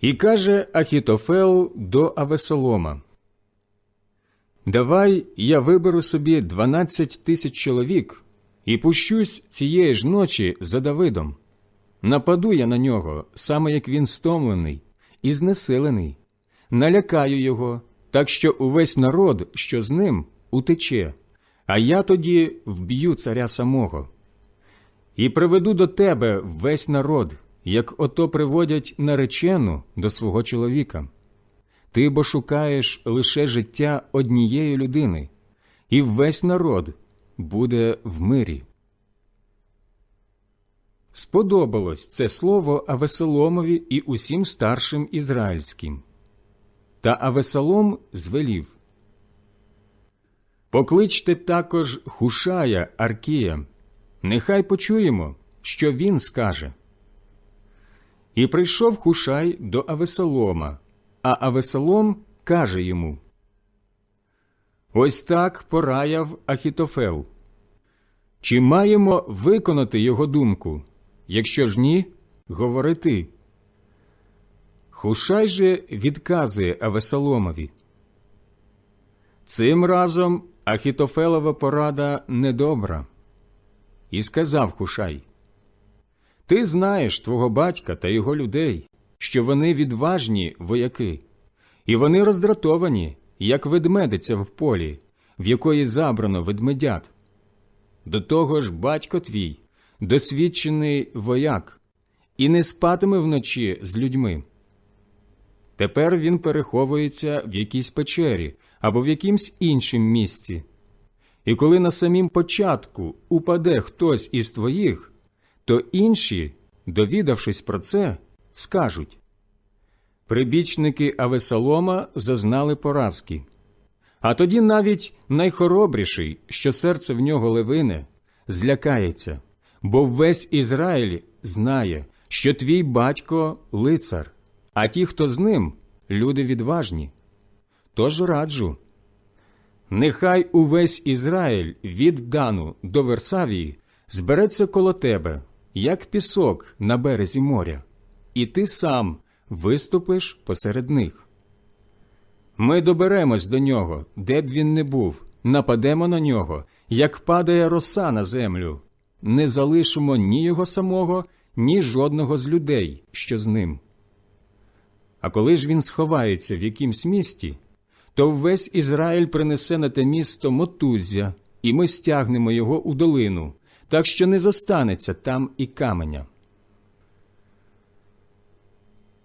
І каже Ахітофел до Авесолома Давай я виберу собі дванадцять тисяч чоловік і пущусь цієї ж ночі за Давидом. Нападу я на нього, саме як він стомлений і знесилений, налякаю його, так що увесь народ, що з ним, утече, а я тоді вб'ю царя самого. І приведу до тебе весь народ, як ото приводять наречену до свого чоловіка. Ти бо шукаєш лише життя однієї людини, і весь народ буде в мирі. Сподобалось це слово Авесоломові і усім старшим ізраїльським. Та Авесолом звелів Покличте також Хушая Аркія, нехай почуємо, що він скаже. І прийшов Хушай до Авесолома, а Авесолом каже йому Ось так пораяв Ахітофел. Чи маємо виконати його думку? Якщо ж ні, говори ти. Хушай же відказує Авесоломові. Цим разом Ахітофелова порада недобра. І сказав Хушай Ти знаєш твого батька та його людей, що вони відважні вояки, і вони роздратовані, як ведмедиця в полі, в якої забрано ведмедят. До того ж, батько твій досвідчений вояк, і не спатиме вночі з людьми. Тепер він переховується в якійсь печері або в якимсь іншім місці. І коли на самім початку упаде хтось із твоїх, то інші, довідавшись про це, скажуть Прибічники Авесолома зазнали поразки. А тоді навіть найхоробріший, що серце в нього левине, злякається, бо весь Ізраїль знає, що твій батько лицар, а ті, хто з ним, люди відважні. Тож раджу. Нехай увесь Ізраїль від Дану до Версавії збереться коло тебе, як пісок на березі моря, і ти сам виступиш посеред них. Ми доберемось до нього, де б він не був, нападемо на нього, як падає роса на землю, не залишимо ні його самого, ні жодного з людей, що з ним. А коли ж він сховається в якимсь місті, то весь Ізраїль принесе на те місто мотуззя, і ми стягнемо його у долину, так що не зостанеться там і каменя.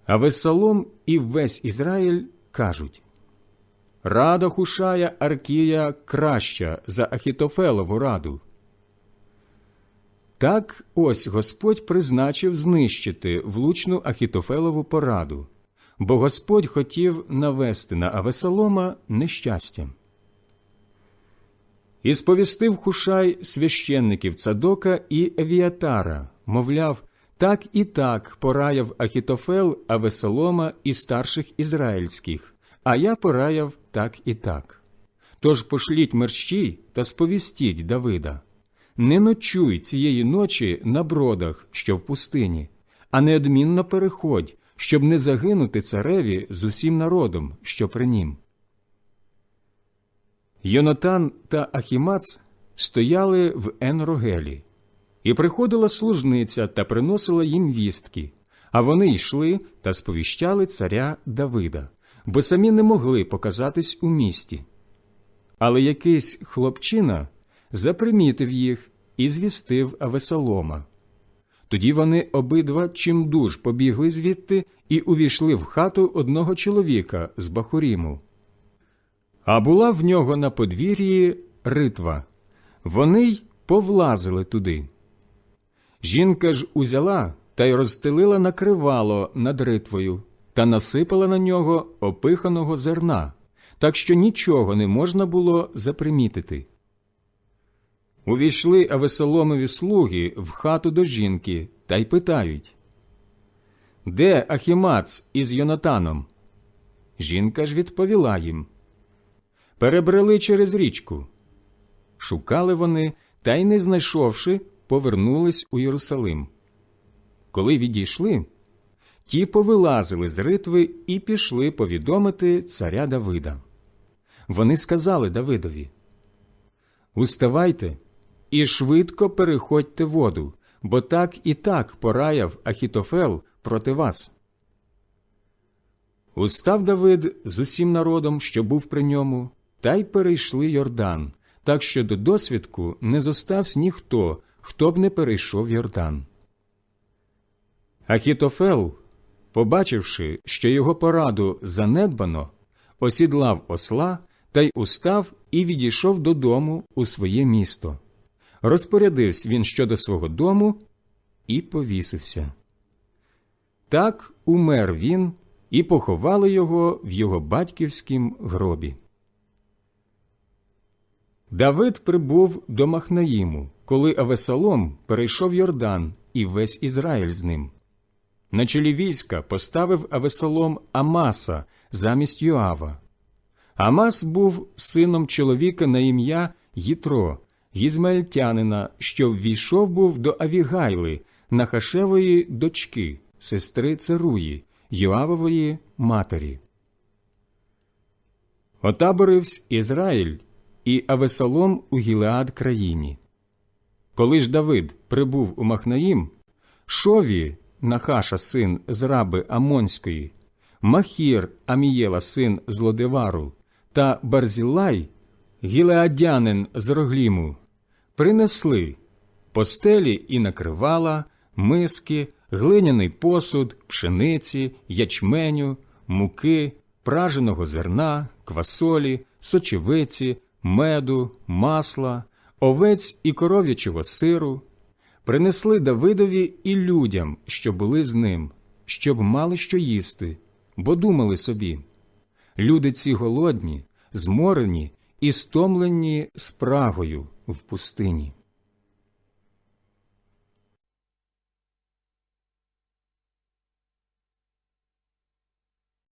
А Весалом і весь Ізраїль кажуть Рада Хушая Аркія краща за Ахітофелову раду. Так ось Господь призначив знищити влучну Ахітофелову пораду, бо Господь хотів навести на Авесолома нещастя. І сповістив Хушай священників Цадока і Евіатара, мовляв, так і так пораяв Ахітофел Авесолома і старших ізраїльських, а я пораяв так і так. Тож пошліть мерщій та сповістіть Давида не ночуй цієї ночі на бродах, що в пустині, а неодмінно переходь, щоб не загинути цареві з усім народом, що при нім. Йонатан та Ахімац стояли в Енрогелі, і приходила служниця та приносила їм вістки, а вони йшли та сповіщали царя Давида, бо самі не могли показатись у місті. Але якийсь хлопчина запримітив їх і звістив Авесолома. Тоді вони обидва чимдуж побігли звідти і увійшли в хату одного чоловіка з Бахуріму. А була в нього на подвір'ї ритва. Вони й повлазили туди. Жінка ж узяла та й розстелила накривало над ритвою та насипала на нього опиханого зерна, так що нічого не можна було запримітити. Увійшли Авесоломові слуги в хату до жінки та й питають Де Ахімац із Йонатаном? Жінка ж відповіла їм Перебрели через річку. Шукали вони та й, не знайшовши, повернулись у Єрусалим. Коли відійшли, ті повилазили з ритви і пішли повідомити царя Давида. Вони сказали Давидові Уставайте і швидко переходьте воду, бо так і так пораяв Ахітофел проти вас. Устав Давид з усім народом, що був при ньому, та й перейшли Йордан, так що до досвідку не зостався ніхто, хто б не перейшов Йордан. Ахітофел, побачивши, що його пораду занедбано, осідлав осла та й устав і відійшов додому у своє місто. Розпорядився він щодо свого дому і повісився. Так умер він, і поховали його в його батьківськім гробі. Давид прибув до Махнаїму, коли Авесалом перейшов Йордан і весь Ізраїль з ним. На чолі війська поставив Авесалом Амаса замість Йоава. Амас був сином чоловіка на ім'я Їтро, гізмаельтянина, що ввійшов був до Авігайли, Нахашевої дочки, сестри Церуї, Йоавової матері. Отаборивсь Ізраїль і Авесалом у Гілеад країні. Коли ж Давид прибув у Махнаїм, Шові, Нахаша син з раби Амонської, Махір Амієла син з та Барзілай, гілеадянин з Рогліму, принесли постелі і накривала, миски, глиняний посуд, пшениці, ячменю, муки, праженого зерна, квасолі, сочевиці, меду, масла, овець і коров'ячого сиру, принесли Давидові і людям, що були з ним, щоб мали що їсти, бо думали собі люди ці голодні, зморені і стомлені спрагою в пустині.